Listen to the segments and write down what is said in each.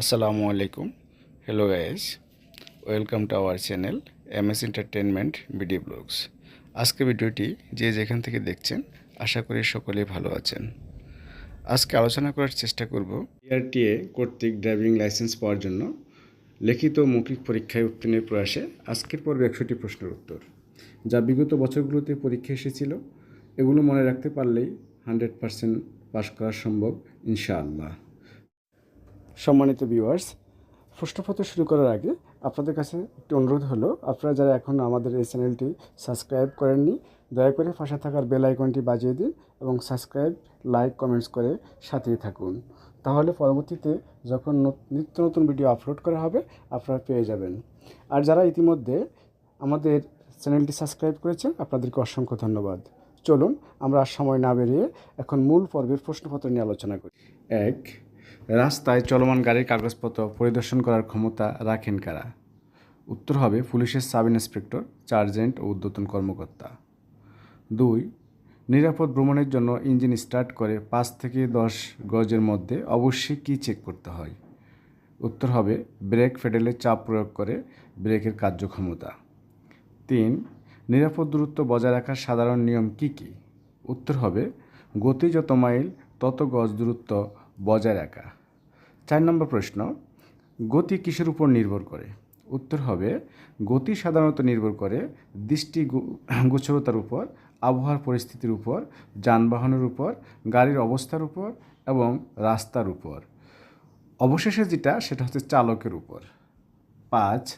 আসসালামু আলাইকুম। Hello guys welcome to our channel M S entertainment video blogs আজকে ভিডিওটি যে যেখান থেকে দেখছেন, আশা করি সকলেই ভালো আছেন। আজকে আলোচনা করার চেষ্টা করব এআরটিএ কর্তৃক ড্রাইভিং লাইসেন্স পাওয়ার জন্য। লিখিত মৌখিক পরীক্ষায় উত্তীর্ণের প্রয়াসে আজকের পর্বে একশোটি প্রশ্নের উত্তর। যা বিগত বছরগুলোতে পরীক্ষা এসেছিল, এগুলো মনে রাখতে পারলেই হান্ড্রেড পারসেন্ট পাশ করা সম্ভব, ইনশাআল্লাহ। সম্মানিত ভিউয়ার্স প্রশ্নপত্র শুরু করার আগে আপনাদের কাছে একটি অনুরোধ হলো, আপনারা যারা এখন আমাদের এই চ্যানেলটি সাবস্ক্রাইব করেননি, দয়া করে পাশে থাকার বেল আইকনটি বাজিয়ে দিন এবং সাবস্ক্রাইব লাইক কমেন্টস করে সাথেই থাকুন। তাহলে পরবর্তীতে যখন নত- নিত্য নতুন ভিডিও আপলোড করা হবে, আপনারা পেয়ে যাবেন। আর যারা ইতিমধ্যে আমাদের চ্যানেলটি সাবস্ক্রাইব করেছেন, আপনাদেরকে অসংখ্য ধন্যবাদ। চলুন, আমরা সময় না বেরিয়ে এখন মূল পর্বের প্রশ্নপত্র নিয়ে আলোচনা করি। এক রাস্তায় চলমান গাড়ির কাগজপত্র পরিদর্শন করার ক্ষমতা রাখেন কারা? উত্তর হবে পুলিশের সাব ইন্সপেক্টর, সার্জেন্ট ও উদ্যতন কর্মকর্তা। দুই, নিরাপদ ভ্রমণের জন্য ইঞ্জিন স্টার্ট করে পাঁচ থেকে দশ গজের মধ্যে অবশ্যই কী চেক করতে হয়? উত্তর হবে ব্রেক ফেডেলে চাপ প্রয়োগ করে ব্রেকের কার্যক্ষমতা। তিন, নিরাপদ দূরত্ব বজায় রাখার সাধারণ নিয়ম কি কি? উত্তর হবে গতি যত মাইল, তত গজ দূরত্ব বজায় রাখা। চার নম্বর প্রশ্ন, গতি কিসের উপর নির্ভর করে? উত্তর হবে, গতি সাধারণত নির্ভর করে দৃষ্টি গোচরতার উপর, আবহাওয়ার পরিস্থিতির উপর, যানবাহনের উপর, গাড়ির অবস্থার উপর এবং রাস্তার উপর। অবশেষে যেটা, সেটা হচ্ছে চালকের উপর। পাঁচ,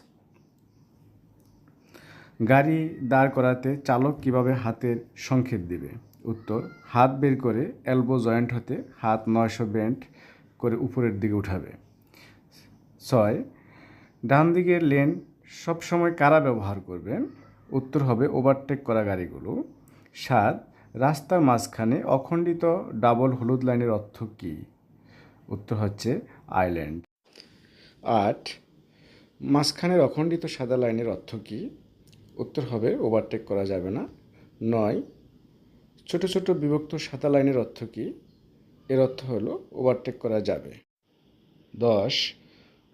গাড়ি দাঁড় করাতে চালক কীভাবে হাতের সংকেত দিবে? উত্তর, হাত বের করে এলবো জয়েন্ট হতে হাত নয়শো বেন্ট করে উপরের দিকে উঠাবে। ছয়, ডান দিকের লেন সবসময় কারা ব্যবহার করবেন? উত্তর হবে ওভারটেক করা গাড়িগুলো। সাত, রাস্তার মাঝখানে অখণ্ডিত ডাবল হলুদ লাইনের অর্থ কী? উত্তর হচ্ছে আইল্যান্ড আট, মাঝখানের অখণ্ডিত সাদা লাইনের অর্থ কী? উত্তর হবে ওভারটেক করা যাবে না। নয় ছোট ছোট বিভক্ত সাদা লাইনের অর্থ কী? এর অর্থ হলো ওভারটেক করা যাবে। দশ,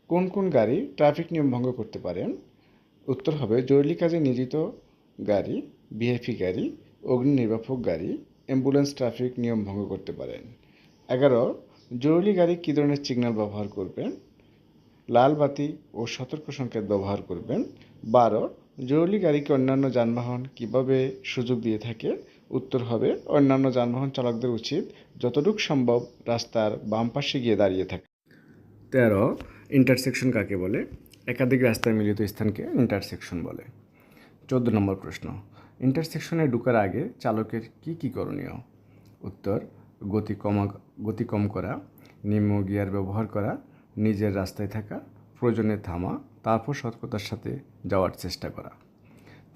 কোন কোন গাড়ি ট্রাফিক নিয়ম ভঙ্গ করতে পারেন? উত্তর হবে জরুরি কাজে নিয়োজিত গাড়ি ভিআইপি গাড়ি, অগ্নি নির্বাপক গাড়ি অ্যাম্বুলেন্স ট্রাফিক নিয়ম ভঙ্গ করতে পারেন। এগারো, জরুরি গাড়ি কী ধরনের সিগন্যাল ব্যবহার করবেন? লাল বাতি ও সতর্ক সংকেত ব্যবহার করবেন। বারো, জরুরি গাড়িকে অন্যান্য যানবাহন কীভাবে সুযোগ দিয়ে থাকে? উত্তর হবে, অন্যান্য যানবাহন চালকদের উচিত যতটুকু সম্ভব রাস্তার বাম পাশে গিয়ে দাঁড়িয়ে থাকে। তেরো ইন্টারসেকশন কাকে বলে? একাধিক রাস্তার মিলিত স্থানকে ইন্টারসেকশন বলে। চোদ্দ নম্বর প্রশ্ন ইন্টারসেকশনে ঢুকার আগে চালকের কি কি করণীয়? উত্তর, গতি কমা, গতি কম করা, নিম্ন গিয়ার ব্যবহার করা, নিজের রাস্তায় থাকা, প্রয়োজনে থামা, তারপর সতর্কতার সাথে যাওয়ার চেষ্টা করা।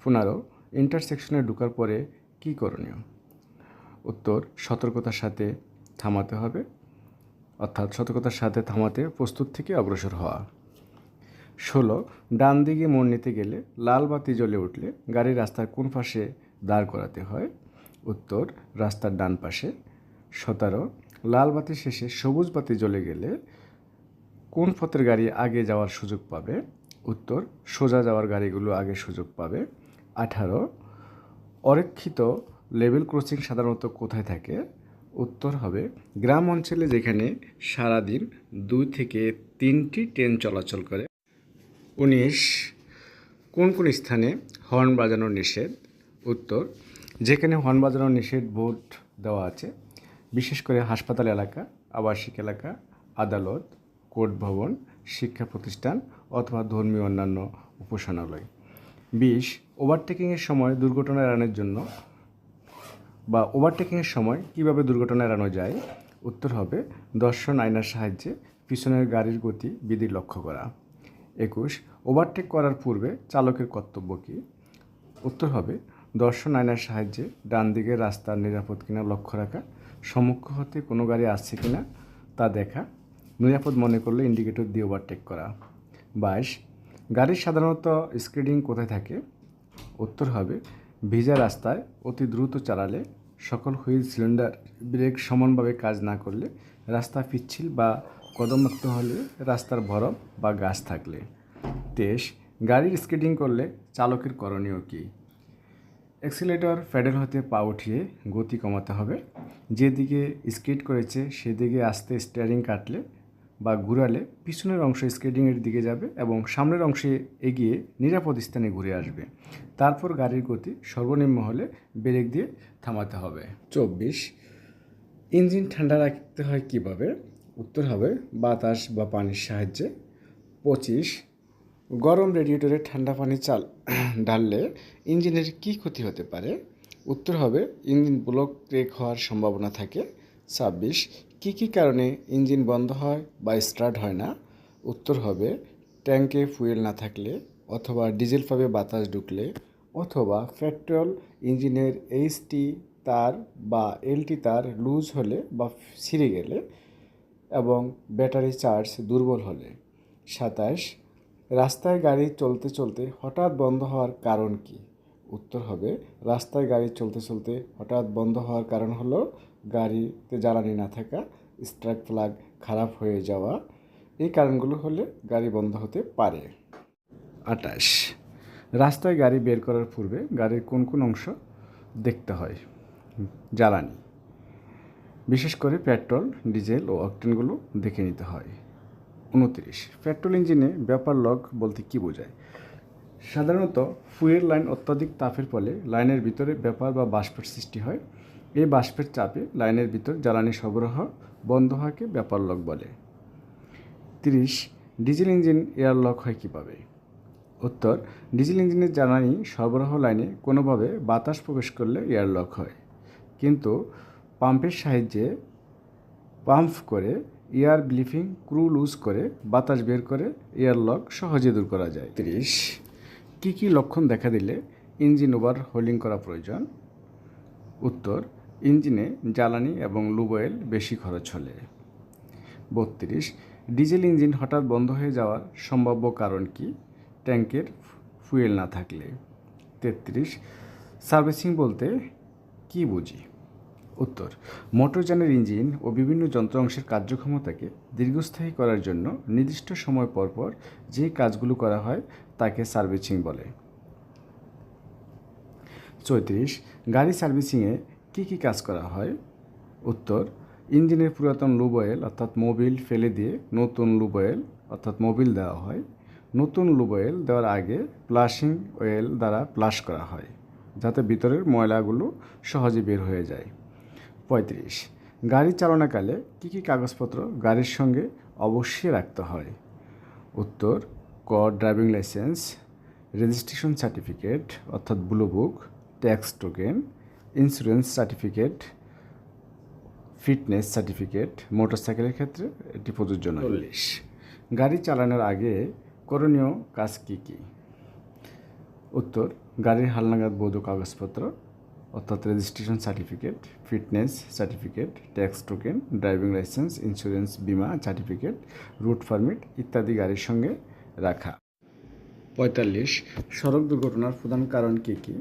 পনেরো ইন্টারসেকশনে ঢুকার পরে কি করণীয়? উত্তর, সতর্কতার সাথে থামাতে হবে। অর্থাৎ সতর্কতার সাথে থামাতে প্রস্তুত থেকে অগ্রসর হওয়া। ষোলো ডান দিকে মোড় নিতে গেলে লাল বাতি জ্বলে উঠলে গাড়ি রাস্তার কোন পাশে দাঁড় করাতে হয়? উত্তর, রাস্তার ডান পাশে। সতেরো, লাল বাতি শেষে সবুজ বাতি জ্বলে গেলে কোন পথের গাড়ি আগে যাওয়ার সুযোগ পাবে? উত্তর, সোজা যাওয়ার গাড়িগুলো আগে সুযোগ পাবে। আঠারো অরক্ষিত লেভেল ক্রসিং সাধারণত কোথায় থাকে? উত্তর হবে গ্রাম অঞ্চলে যেখানে সারাদিন দুই থেকে তিনটি ট্রেন চলাচল করে। উনিশ, কোন কোন স্থানে হর্ন বাজানো নিষেধ? উত্তর, যেখানে হর্ন বাজানো নিষেধ বোর্ড দেওয়া আছে, বিশেষ করে হাসপাতাল এলাকা, আবাসিক এলাকা, আদালত, কোর্ট ভবন, শিক্ষা প্রতিষ্ঠান অথবা ধর্মীয় অন্যান্য উপাসনালয়। বিশ ওভারটেকিংয়ের সময় দুর্ঘটনা এড়ানোর জন্য বা ওভারটেকিংয়ের সময় কীভাবে দুর্ঘটনা এড়ানো যায়? উত্তর হবে, দর্শন আয়নার সাহায্যে পিছনের গাড়ির গতি বিধি লক্ষ্য করা। একুশ ওভারটেক করার পূর্বে চালকের কর্তব্য কী? উত্তর হবে, দর্শন আয়নার সাহায্যে ডান দিকের রাস্তার নিরাপদ কিনা লক্ষ্য রাখা, সম্মুখ হতে কোনো গাড়ি আসছে কিনা তা দেখা, নিরাপদ মনে করলে ইন্ডিকেটর দিয়ে ওভারটেক করা। বাইশ গাড়ির সাধারণত স্ক্রিডিং কোথায় থাকে? উত্তর হবে, ভিজা রাস্তায় অতি দ্রুত চালালে সকল হুইল সিলিন্ডার ব্রেক সমানভাবে কাজ না করলে রাস্তা পিচ্ছিল বা কদমুক্ত হলে রাস্তার বরফ বা গাছ থাকলে। তেইশ গাড়ির স্কেটিং করলে চালকের করণীয় কী? অ্যাক্সিলেটর প্যাডেল হতে পা উঠিয়ে গতি কমাতে হবে। যেদিকে স্কেট করেছে, সেদিকে আস্তে স্টিয়ারিং কাটলে বা ঘুরালে পিছনের অংশ স্কেটিংয়ের দিকে যাবে এবং সামনের অংশে এগিয়ে নিরাপদ স্থানে ঘুরে আসবে। তারপর গাড়ির গতি সর্বনিম্ন হলে ব্রেক দিয়ে থামাতে হবে। চব্বিশ, ইঞ্জিন ঠান্ডা রাখতে হয় কীভাবে? উত্তর হবে বাতাস বা পানির সাহায্যে। পঁচিশ, গরম রেডিয়েটরে ঠান্ডা পানি চাল, ঢাললে ইঞ্জিনের কী ক্ষতি হতে পারে? উত্তর হবে ইঞ্জিন ব্লক ক্রেক হওয়ার সম্ভাবনা থাকে। ছাব্বিশ কী কী কারণে ইঞ্জিন বন্ধ হয় বা স্টার্ট হয় না? উত্তর হবে ট্যাঙ্কে ফুয়েল না থাকলে অথবা ডিজেল পাবে বাতাস ঢুকলে অথবা পেট্রোল ইঞ্জিনের এইচটি তার বা এলটি তার লুজ হলে বা ছিঁড়ে গেলে এবং ব্যাটারি চার্জ দুর্বল হলে। সাতাশ, রাস্তায় গাড়ি চলতে চলতে হঠাৎ বন্ধ হওয়ার কারণ কি? উত্তর হবে, রাস্তায় গাড়ি চলতে চলতে হঠাৎ বন্ধ হওয়ার কারণ হলো গাড়িতে জ্বালানি না থাকা স্ট্রাক ফ্লাগ খারাপ হয়ে যাওয়া, এই কারণগুলো হলে গাড়ি বন্ধ হতে পারে। আটাশ রাস্তায় গাড়ি বের করার পূর্বে গাড়ির কোন কোন অংশ দেখতে হয়? জ্বালানি। বিশেষ করে পেট্রোল, ডিজেল ও অকটেনগুলো দেখে নিতে হয়। উনত্রিশ। পেট্রোল ইঞ্জিনে ব্যাপার লক বলতে কী বোঝায়? সাধারণত ফুয়েল লাইন অত্যাধিক তাপের ফলে লাইনের ভিতরে ব্যাপার বা বাষ্পের সৃষ্টি হয়। এই বাষ্পের চাপে লাইনের ভিতর জ্বালানি সরবরাহ বন্ধ হওয়াকে ব্যাপার লক বলে। তিরিশ, ডিজেল ইঞ্জিন এয়ার লক হয় কীভাবে? উত্তর, ডিজেল ইঞ্জিনের জ্বালানি সরবরাহ লাইনে কোনোভাবে বাতাস প্রবেশ করলে এয়ার লক হয়। কিন্তু পাম্পের সাহায্যে পাম্প করে এয়ার ব্লিফিং ক্রু লুজ করে বাতাস বের করে এয়ার লক সহজে দূর করা যায়। তিরিশ, কী কী লক্ষণ দেখা দিলে ইঞ্জিন ওভার হোল্ডিং করা প্রয়োজন? উত্তর ইঞ্জিনে জ্বালানি এবং লুব অয়েল বেশি খরচ হলে। বত্রিশ, ডিজেল ইঞ্জিন হঠাৎ বন্ধ হয়ে যাওয়ার সম্ভাব্য কারণ কি? ট্যাঙ্কের ফুয়েল না থাকলে। তেত্রিশ, সার্ভিসিং বলতে কি বুঝি? উত্তর মোটরযানের ইঞ্জিন ও বিভিন্ন যন্ত্রাংশের কার্যক্ষমতাকে দীর্ঘস্থায়ী করার জন্য নির্দিষ্ট সময় পর পর যে কাজগুলো করা হয় তাকে সার্ভিসিং বলে। চৌত্রিশ, গাড়ি সার্ভিসিংয়ে কী কী কাজ করা হয়? উত্তর, ইঞ্জিনের পুরাতন লুব অয়েল, অর্থাৎ মোবিল ফেলে দিয়ে নতুন লুব অয়েল, অর্থাৎ মোবিল দেওয়া হয়। নতুন লুব অয়েল দেওয়ার আগে প্লাশিং অয়েল দ্বারা প্লাশ করা হয়, যাতে ভিতরের ময়লাগুলো সহজে বের হয়ে যায়। পঁয়ত্রিশ, গাড়ি চালনাকালে কী কী কাগজপত্র গাড়ির সঙ্গে অবশ্যই রাখতে হয়? উত্তর ক ড্রাইভিং লাইসেন্স, রেজিস্ট্রেশন সার্টিফিকেট, অর্থাৎ blue book, tax token insurance certificate fitness certificate মোটরসাইকেলের ক্ষেত্রে এটি প্রযোজ্য নয়। চল্লিশ। গাড়ি চালানোর আগে করণীয় কাজ কী কী? উত্তর গাড়ির হালনাগাদ বৈধ কাগজপত্র অর্থাৎ registration certificate fitness certificate tax token driving licence insurance বিমা সার্টিফিকেট রুট পারমিট ইত্যাদি গাড়ির সঙ্গে রাখা। পঁয়তাল্লিশ সড়ক দুর্ঘটনার প্রধান কারণ কী কী?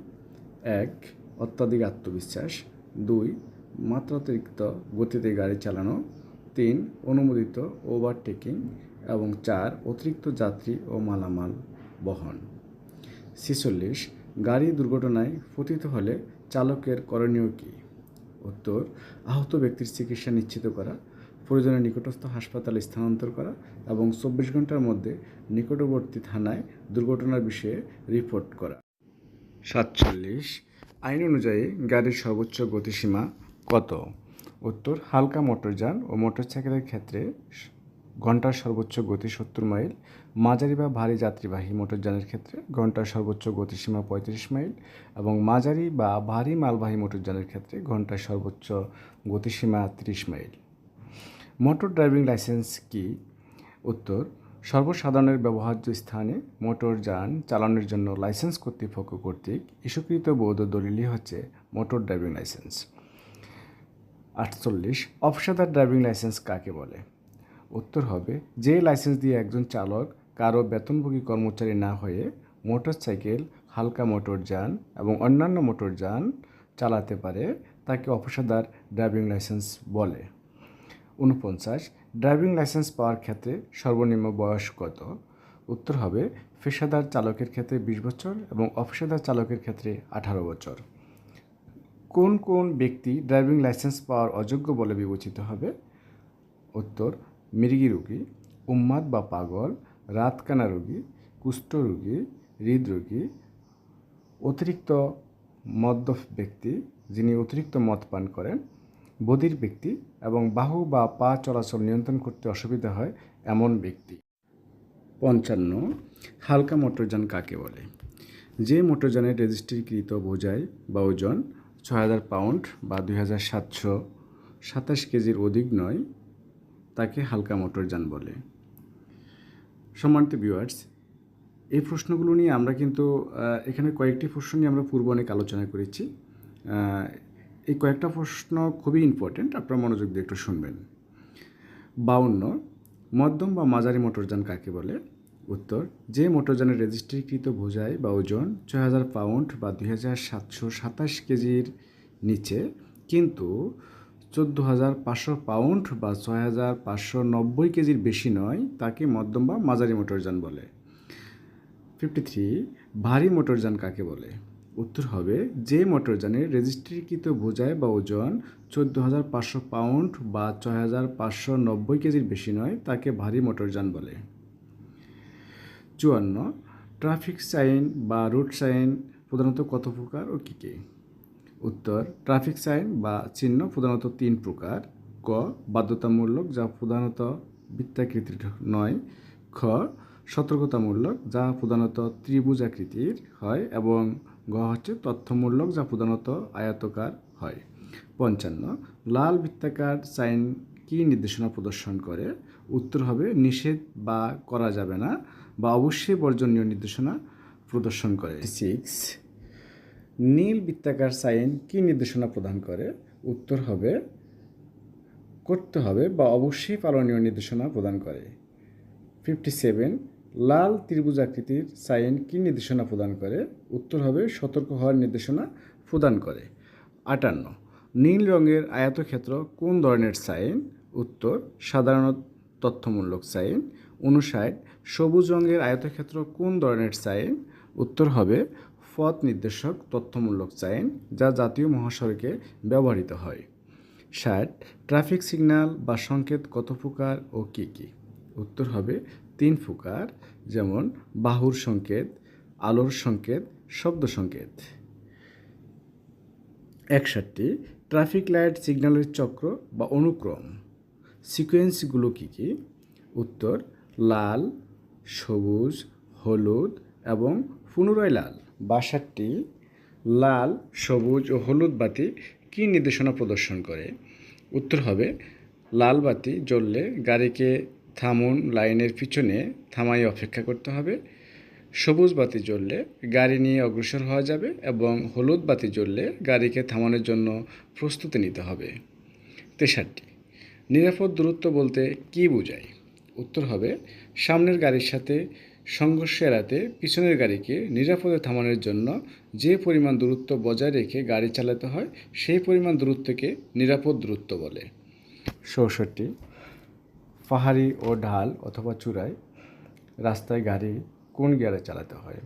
এক অত্যাধিক আত্মবিশ্বাস। দুই, মাত্রাতিরিক্ত গতিতে গাড়ি চালানো। তিন, অনুমোদিত ওভারটেকিং এবং চার, অতিরিক্ত যাত্রী ও মালামাল বহন। ছেচল্লিশ, গাড়ি দুর্ঘটনায় পতিত হলে চালকের করণীয় কী? উত্তর, আহত ব্যক্তির চিকিৎসা নিশ্চিত করা, প্রয়োজনে নিকটস্থ হাসপাতালে স্থানান্তর করা এবং চব্বিশ ঘণ্টার মধ্যে নিকটবর্তী থানায় দুর্ঘটনার বিষয়ে রিপোর্ট করা। সাতচল্লিশ আইন অনুযায়ী গাড়ির সর্বোচ্চ গতিসীমা কত? উত্তর, হালকা মোটরযান ও মোটরসাইকেলের ক্ষেত্রে ঘণ্টার সর্বোচ্চ গতি সত্তর মাইল। মাঝারি বা ভারী যাত্রীবাহী মোটরযানের ক্ষেত্রে ঘণ্টার সর্বোচ্চ গতিসীমা পঁয়ত্রিশ মাইল এবং মাঝারি বা ভারী মালবাহী মোটরযানের ক্ষেত্রে ঘণ্টার সর্বোচ্চ গতিসীমা তিরিশ মাইল। মোটর ড্রাইভিং লাইসেন্স কি? উত্তর সর্বসাধারণের ব্যবহার্য স্থানে মোটরযান চালানোর জন্য লাইসেন্স কর্তৃপক্ষ কর্তৃক ইস্যুকৃত বৈধ দলিলই হচ্ছে মোটর ড্রাইভিং লাইসেন্স। আটচল্লিশ অপেশাদার ড্রাইভিং লাইসেন্স কাকে বলে? উত্তর হবে, যে লাইসেন্স দিয়ে একজন চালক কারও বেতনভোগী কর্মচারী না হয়ে মোটরসাইকেল, হালকা মোটরযান এবং অন্যান্য মোটরযান চালাতে পারে, তাকে অপেশাদার ড্রাইভিং লাইসেন্স বলে। উনপঞ্চাশ ড্রাইভিং লাইসেন্স পাওয়ার ক্ষেত্রে সর্বনিম্ন বয়স কত? উত্তর হবে, পেশাদার চালকের ক্ষেত্রে বিশ বছর এবং অপেশাদার চালকের ক্ষেত্রে আঠারো বছর। কোন কোন ব্যক্তি ড্রাইভিং লাইসেন্স পাওয়ার অযোগ্য বলে বিবেচিত হবে? উত্তর মৃগী রোগী, উম্মাদ বা পাগল, রাতকানা রোগী, কুষ্ঠ রোগী হৃদরোগী অতিরিক্ত মদ্যপ ব্যক্তি যিনি অতিরিক্ত মদ পান করেন বধির ব্যক্তি এবং বাহু বা পা চলাচল নিয়ন্ত্রণ করতে অসুবিধা হয় এমন ব্যক্তি। পঞ্চান্ন, হালকা মোটরযান কাকে বলে? যে মোটরযানের রেজিস্ট্রিকৃত বোঝাই বা ওজন ছয় হাজার পাউন্ড বা দুই হাজার সাতশো সাতাশ কেজির অধিক নয়, তাকে হালকা মোটরযান বলে। সম্মানিত ভিউয়ার্স এই প্রশ্নগুলো নিয়ে আমরা কিন্তু এখানে কয়েকটি প্রশ্ন নিয়ে আমরা পূর্ব অনেক আলোচনা করেছি। এই কয়েকটা প্রশ্ন খুবই ইম্পর্ট্যান্ট আপনারা মনোযোগ দিয়ে একটু শুনবেন। বাউন্ন, মধ্যম বা মাঝারি মোটরযান কাকে বলে? উত্তর, যে মোটরযানের রেজিস্ট্রিকৃত বোঝাই বা ওজন ছয় হাজার পাউন্ড বা দুই হাজার সাতশো সাতাশ কেজির নিচে, কিন্তু চোদ্দ হাজার পাঁচশো পাউন্ড বা ছয় হাজার পাঁচশো নব্বই কেজির বেশি নয়, তাকে মধ্যম বা মাঝারি মোটরযান বলে। ফিফটি থ্রি ভারী মোটরযান কাকে বলে? উত্তর হবে, যে মোটরযানের রেজিস্ট্রিকৃত বোঝাই বা ওজন চোদ্দ হাজার পাঁচশো পাউন্ড বা ছয় হাজার পাঁচশো নব্বই কেজির বেশি নয়, তাকে ভারী মোটরযান বলে। চুয়ান্ন, ট্রাফিক সাইন বা রুট সাইন প্রধানত কত প্রকার ও কী কী? উত্তর, ট্রাফিক সাইন বা চিহ্ন প্রধানত তিন প্রকার। ক, বাধ্যতামূলক, যা প্রধানত বৃত্তাকৃতির নয়। খ, সতর্কতামূলক, যা প্রধানত ত্রিভুজ আকৃতির হয় এবং গ হচ্ছে তথ্যমূলক যা প্রধানত আয়তকার হয়। পঞ্চান্ন, লাল বৃত্তাকার সাইন কি নির্দেশনা প্রদর্শন করে? উত্তর হবে, নিষেধ বা করা যাবে না বা অবশ্যই বর্জনীয় নির্দেশনা প্রদর্শন করে। সিক্স নীল বৃত্তাকার সাইন কি নির্দেশনা প্রদান করে? উত্তর হবে, করতে হবে বা অবশ্যই পালনীয় নির্দেশনা প্রদান করে। ফিফটি সেভেন লাল ত্রিভুজ আকৃতির সাইন কি নির্দেশনা প্রদান করে? উত্তর হবে, সতর্ক হওয়ার নির্দেশনা প্রদান করে। আটান্ন, নীল রঙের আয়তক্ষেত্র কোন ধরনের সাইন? উত্তর, সাধারণত তথ্যমূলক সাইন। উনষাট, সবুজ রঙের আয়তক্ষেত্র কোন ধরনের সাইন? উত্তর হবে, পথ নির্দেশক তথ্যমূলক সাইন, যা জাতীয় মহাসড়কে ব্যবহৃত হয়। ষাট, ট্রাফিক সিগন্যাল বা সংকেত কত প্রকার ও কী কী? উত্তর হবে তিন প্রকার, যেমন বাহুর সংকেত, আলোর সংকেত, শব্দ সংকেত। একষট্টি ট্রাফিক লাইট সিগন্যালের চক্র বা অনুক্রম। সিকোয়েন্সগুলো কী কী? উত্তর, লাল, সবুজ, হলুদ এবং পুনরায় লাল। বাষট্টি, লাল, সবুজ ও হলুদ বাতি কী নির্দেশনা প্রদর্শন করে? উত্তর হবে, লাল বাতি জ্বললে গাড়িকে থামুন লাইনের পিছনে, থামাই অপেক্ষা করতে হবে। সবুজ বাতি জ্বললে গাড়ি নিয়ে অগ্রসর হওয়া যাবে এবং হলুদ বাতি জ্বললে গাড়িকে থামানোর জন্য প্রস্তুতি নিতে হবে। তেষট্টি। নিরাপদ দূরত্ব বলতে কী বোঝায়? উত্তর হবে, সামনের গাড়ির সাথে সংঘর্ষ এড়াতে পিছনের গাড়িকে নিরাপদে থামানোর জন্য যে পরিমাণ দূরত্ব বজায় রেখে গাড়ি চালাতে হয়, সেই পরিমাণ দূরত্বকে নিরাপদ দূরত্ব বলে। চৌষট্টি। পাহাড়ি ও ঢাল অথবা চূড়ায় রাস্তায় গাড়ি কোন গিয়ারে চালাতে হয়?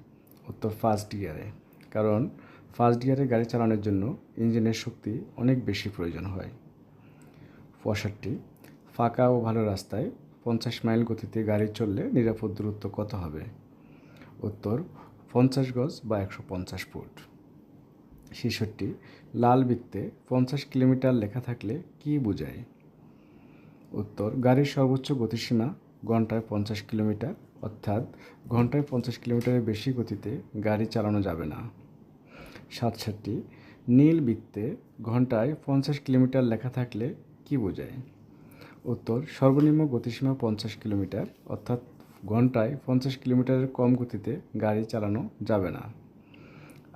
উত্তর ফার্স্ট গিয়ারে কারণ ফার্স্ট গিয়ারে গাড়ি চালানোর জন্য ইঞ্জিনের শক্তি অনেক বেশি প্রয়োজন হয়। পঁয়ষট্টি, ফাঁকা ও ভালো রাস্তায় পঞ্চাশ মাইল গতিতে গাড়ি চললে নিরাপদ দূরত্ব কত হবে? উত্তর, পঞ্চাশ গজ বা একশো পঞ্চাশ ফুট। ছেষট্টি, লাল বৃত্তে পঞ্চাশ কিলোমিটার লেখা থাকলে কী বোঝায়? উত্তর, গাড়ির সর্বোচ্চ গতিসীমা ঘন্টায় পঞ্চাশ কিলোমিটার, অর্থাৎ ঘন্টায় পঞ্চাশ কিলোমিটারের বেশি গতিতে গাড়ি চালানো যাবে না। সাতষট্টি নীল বৃত্তে ঘন্টায় পঞ্চাশ কিলোমিটার লেখা থাকলে কী বোঝায়? উত্তর, সর্বনিম্ন গতিসীমা পঞ্চাশ কিলোমিটার, অর্থাৎ ঘন্টায় পঞ্চাশ কিলোমিটারের কম গতিতে গাড়ি চালানো যাবে না।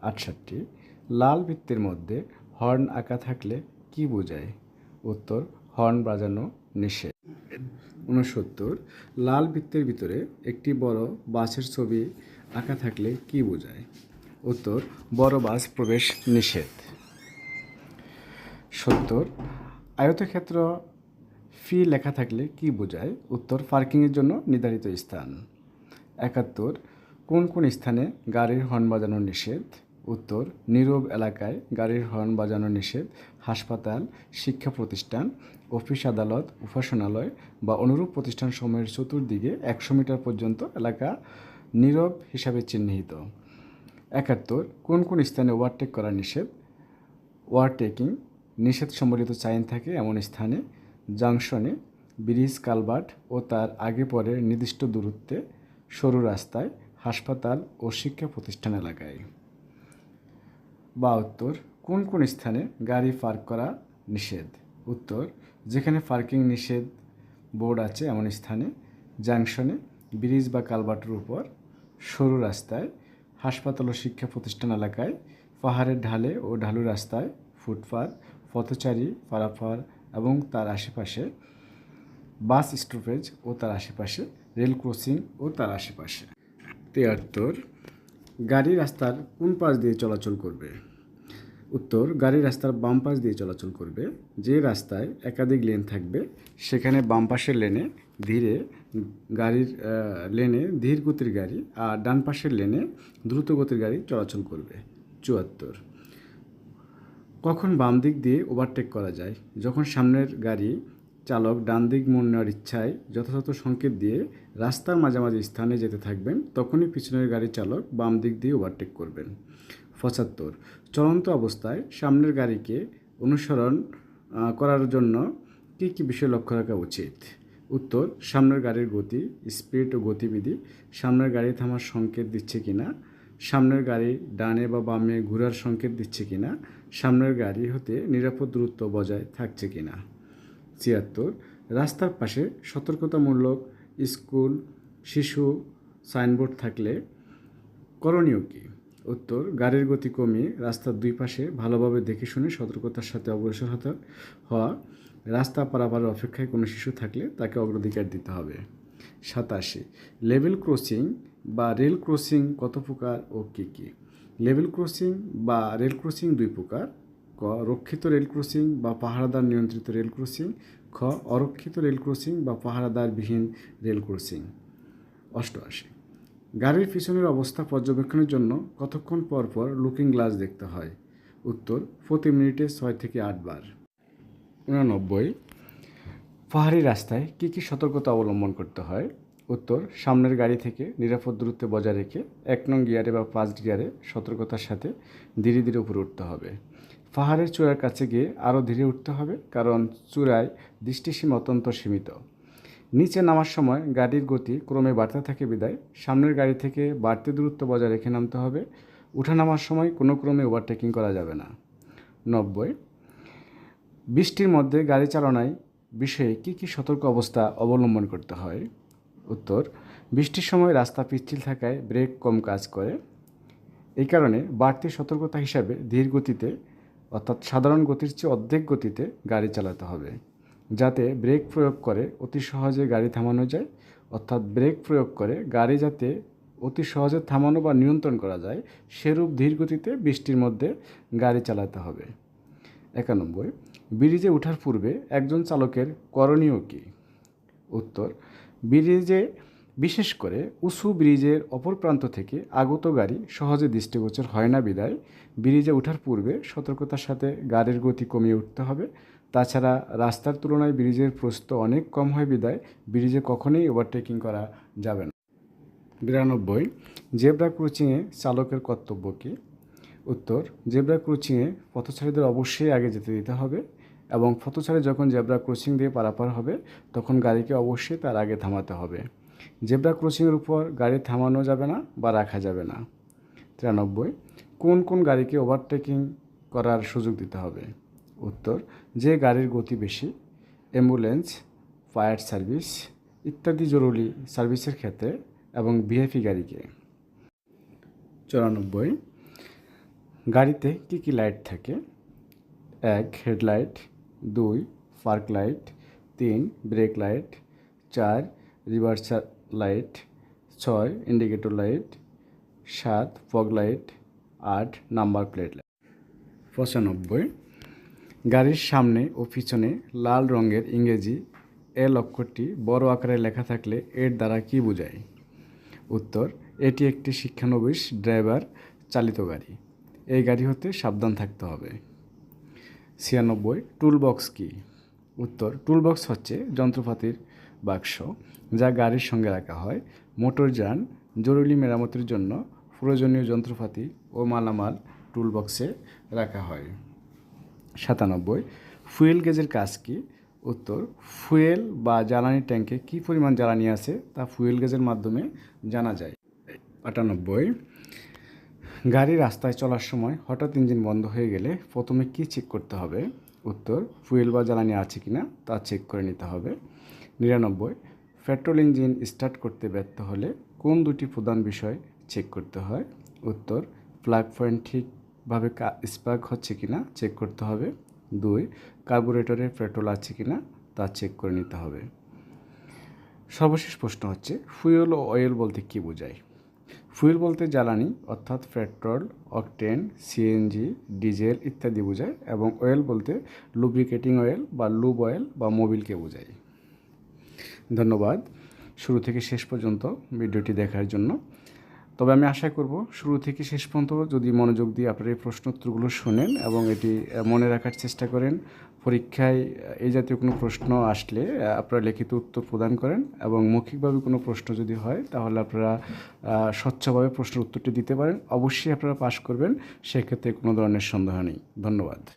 আটষট্টি লাল বৃত্তের মধ্যে হর্ন আঁকা থাকলে কী বোঝায়? উত্তর হর্ন বাজানো নিষেধ। উনসত্তর লাল বৃত্তের ভিতরে একটি বড় বাসের ছবি আঁকা থাকলে কী বোঝায়? উত্তর, বড় বাস প্রবেশ নিষেধ। সত্তর, আয়তক্ষেত্র ফি লেখা থাকলে কি বোঝায়? উত্তর, পার্কিংয়ের জন্য নির্ধারিত স্থান। একাত্তর, কোন কোন স্থানে গাড়ির হর্ন বাজানো নিষেধ? উত্তর, নীরব এলাকায় গাড়ির হর্ন বাজানো নিষেধ, হাসপাতাল, শিক্ষা প্রতিষ্ঠান, অফিস আদালত, উপাসনালয় বা অনুরূপ প্রতিষ্ঠান সময়ের চতুর্দিকে একশো মিটার পর্যন্ত এলাকা নীরব হিসাবে চিহ্নিত। একাত্তর, কোন কোন স্থানে ওভারটেক করা নিষেধ? ওভারটেকিং নিষেধ সম্বলিত চাইন থাকে এমন স্থানে। জাংশনে ব্রিজ কালভার্ট ও তার আগে পরে নির্দিষ্ট দূরত্বে সরু রাস্তায় হাসপাতাল ও শিক্ষা প্রতিষ্ঠান এলাকায়। বা উত্তর কোন কোন স্থানে গাড়ি পার্ক করা নিষেধ? উত্তর, যেখানে পার্কিং নিষেধ বোর্ড আছে এমন স্থানে, জাংশনে, ব্রিজ বা কালভার্টের উপর, সরু রাস্তায়, হাসপাতাল ও শিক্ষা প্রতিষ্ঠান এলাকায়, পাহাড়ের ঢালে ও ঢালু রাস্তায় ফুটপাথ পথচারী, পারাপার এবং তার আশেপাশে, বাস স্টপেজ ও তার আশেপাশে, রেল ক্রসিং ও তার আশেপাশে। তিয়াত্তর, গাড়ি রাস্তার কোন পাশ দিয়ে চলাচল করবে? উত্তর, গাড়ি রাস্তার বাম পাশ দিয়ে চলাচল করবে। যে রাস্তায় একাধিক লেন থাকবে, সেখানে বাম পাশের লেনে ধীরে গাড়ির লেনে ধীর গতির গাড়ি আর ডান পাশের লেনে দ্রুত গতির গাড়ি চলাচল করবে। চুয়াত্তর। কখন বাম দিক দিয়ে ওভারটেক করা যায়? যখন সামনের গাড়ি চালক ডান দিক মোড় নেওয়ার ইচ্ছায় যথাযথ সংকেত দিয়ে রাস্তার মাঝামাঝি স্থানে যেতে থাকবেন, তখনই পিছনের গাড়ি চালক বাম দিক দিয়ে ওভারটেক করবেন। পঁচাত্তর। চলন্ত অবস্থায় সামনের গাড়িকে অনুসরণ করার জন্য কী কী বিষয় লক্ষ্য রাখা উচিত? উত্তর, সামনের গাড়ির গতি, স্পিড ও গতিবিধি, সামনের গাড়ি থামার সংকেত দিচ্ছে কিনা, সামনের গাড়ি ডানে বা বামে ঘোরার সংকেত দিচ্ছে কিনা, সামনের গাড়ি হতে নিরাপদ দূরত্ব বজায় থাকছে কিনা? ছিয়াত্তর, রাস্তার পাশে সতর্কতামূলক স্কুল, শিশু সাইনবোর্ড থাকলে করণীয় কী? উত্তর, গাড়ির গতি কমিয়ে রাস্তার দুই পাশে ভালোভাবে দেখে শুনে সতর্কতার সাথে অগ্রসর হতে হওয়া রাস্তা পারাপারের অপেক্ষায় কোনো শিশু থাকলে তাকে অগ্রাধিকার দিতে হবে। সাতাশি, লেভেল ক্রসিং বা রেল ক্রসিং কত প্রকার ও কী কী? লেভেল ক্রসিং বা রেল ক্রসিং দুই প্রকার। ক, রক্ষিত রেল ক্রসিং বা পাহারাদার নিয়ন্ত্রিত রেল ক্রসিং। খ, অরক্ষিত রেল ক্রসিং বা পাহারাদারবিহীন রেল ক্রসিং। অষ্টআশি গাড়ির পিছনের অবস্থা পর্যবেক্ষণের জন্য কতক্ষণ পর পর লুকিং গ্লাস দেখতে হয়? উত্তর, প্রতি মিনিটে ছয় থেকে আটবার উনানব্বই, পাহাড়ি রাস্তায় কী কী সতর্কতা অবলম্বন করতে হয়? উত্তর, সামনের গাড়ি থেকে নিরাপদ দূরত্ব বজায় রেখে এক নং গিয়ারে বা পাঁচ গিয়ারে সতর্কতার সাথে ধীরে ধীরে উপরে উঠতে হবে। পাহাড়ের চূড়ার কাছে গিয়ে আরও ধীরে উঠতে হবে, কারণ চূড়ায় দৃষ্টিসীমা অত্যন্ত সীমিত। নিচে নামার সময় গাড়ির গতি ক্রমে বাড়তে থাকে বিদায়। সামনের গাড়ি থেকে বাড়তি দূরত্ব বজায় রেখে নামতে হবে। উঠা নামার সময় কোনো ক্রমে ওভারটেকিং করা যাবে না। নব্বই। বৃষ্টির মধ্যে গাড়ি চালনায় বিষয়ে কী কী সতর্ক অবস্থা অবলম্বন করতে হয়? উত্তর, বৃষ্টির সময় রাস্তা পিচ্ছিল থাকায় ব্রেক কম কাজ করে। এই কারণে বাড়তি সতর্কতা হিসাবে ধীর গতিতে, অর্থাৎ সাধারণ গতির চেয়ে অর্ধেক গতিতে গাড়ি চালাতে হবে। যাতে ব্রেক প্রয়োগ করে অতি সহজে গাড়ি থামানো যায়, অর্থাৎ ব্রেক প্রয়োগ করে গাড়ি যাতে অতি সহজে থামানো বা নিয়ন্ত্রণ করা যায়, সেরূপ ধীর গতিতে বৃষ্টির মধ্যে গাড়ি চালাতে হবে। একানব্বই, ব্রিজে ওঠার পূর্বে একজন চালকের করণীয় কী? উত্তর, ব্রিজে, বিশেষ করে উঁচু ব্রিজের অপর প্রান্ত থেকে আগত গাড়ি সহজে দৃষ্টিগোচর হয় না বিদায়। ব্রিজে ওঠার পূর্বে সতর্কতার সাথে গাড়ির গতি কমিয়ে উঠতে হবে তাছাড়া রাস্তার তুলনায় ব্রিজের প্রস্থ অনেক কম হয় বিদায়, ব্রিজে কখনোই ওভারটেকিং করা যাবে না। বিরানব্বই, জেব্রা ক্রুচিংয়ে চালকের কর্তব্য কী? উত্তর, জেব্রা ক্রুচিংয়ে পথচারীদের অবশ্যই আগে যেতে দিতে হবে এবং পথচারী যখন জেব্রা ক্রসিং দিয়ে পারাপার হবে, তখন গাড়িকে অবশ্যই তার আগে থামাতে হবে। জেব্রা ক্রসিংয়ের উপর গাড়ি থামানো যাবে না বা রাখা যাবে না। তিরানব্বই, কোন কোন গাড়িকে ওভারটেকিং করার সুযোগ দিতে হবে? উত্তর, যে গাড়ির গতি বেশি অ্যাম্বুলেন্স ফায়ার সার্ভিস ইত্যাদি জরুরি সার্ভিসের ক্ষেত্রে এবং ভিআইপি গাড়িকে। চুরানব্বই, গাড়িতে কী কী লাইট থাকে? এক হেডলাইট দুই পার্ক লাইট তিন ব্রেক লাইট চার রিভার্সার লাইট ছয় ইন্ডিকেটর লাইট সাত ফগ লাইট আট নাম্বার প্লেট লাইট পঁচানব্বই গাড়ির সামনে ও পিছনে লাল রঙের ইংরেজি এল অক্ষরটি বড় আকারে লেখা থাকলে এর দ্বারা কি বোঝায়? উত্তর, এটি একটি শিক্ষানবিশ ড্রাইভার চালিত গাড়ি। এই গাড়ি হতে সাবধান থাকতে হবে। ছিয়ানব্বই, টুলবক্স কি? উত্তর, টুলবক্স হচ্ছে যন্ত্রপাতির বাক্স যা গাড়ির সঙ্গে রাখা হয়। মোটরযান জরুরি মেরামতের জন্য প্রয়োজনীয় যন্ত্রপাতি ও মালামাল টুলবক্সে রাখা হয়। সাতানব্বই। ফুয়েল গেজের কাজ কি? উত্তর, ফুয়েল বা জ্বালানি ট্যাঙ্কে কী পরিমাণ জ্বালানি আছে তা ফুয়েল গেজের মাধ্যমে জানা যায়। আটানব্বই। গাড়ি রাস্তায় চলার সময় হঠাৎ ইঞ্জিন বন্ধ হয়ে গেলে প্রথমে কি চেক করতে হবে? উত্তর, ফুয়েল বা জ্বালানি আছে কিনা তা চেক করে নিতে হবে। নিরানব্বই। পেট্রোল ইঞ্জিন স্টার্ট করতে ব্যর্থ হলে কোন দুটি প্রধান বিষয় চেক করতে হয়? উত্তর, প্লাগ পয়েন্ট ঠিকভাবে স্পার্ক হচ্ছে কিনা চেক করতে হবে। দুই কার্বোরেটরে পেট্রোল আছে কিনা তা চেক করে নিতে হবে। সর্বশেষ প্রশ্ন হচ্ছে ফুয়েল ও অয়েল বলতে কী বোঝায়? ফুয়েল বলতে জ্বালানি, অর্থাৎ পেট্রোল অকটেন সিএনজি ডিজেল ইত্যাদি বোঝায় এবং অয়েল বলতে লুব্রিকেটিং অয়েল বা লুব অয়েল বা মোবিলকে বোঝায়। ধন্যবাদ। শুরু থেকে শেষ পর্যন্ত ভিডিওটি দেখার জন্য। তবে আমি আশা করব শুরু থেকে শেষ পর্যন্ত যদি মনোযোগ দিয়ে আপনারা এই প্রশ্ন উত্তরগুলো শোনেন এবং এটি মনে রাখার চেষ্টা করেন, পরীক্ষায় এই জাতীয় কোনো প্রশ্ন আসলে আপনারা লিখিত উত্তর প্রদান করেন এবং মৌখিকভাবে কোনো প্রশ্ন যদি হয়, তাহলে আপনারা স্বচ্ছভাবে প্রশ্নের উত্তরটি দিতে পারেন। অবশ্যই আপনারা পাশ করবেন, সেক্ষেত্রে কোনো ধরনের সন্দেহ নেই। ধন্যবাদ।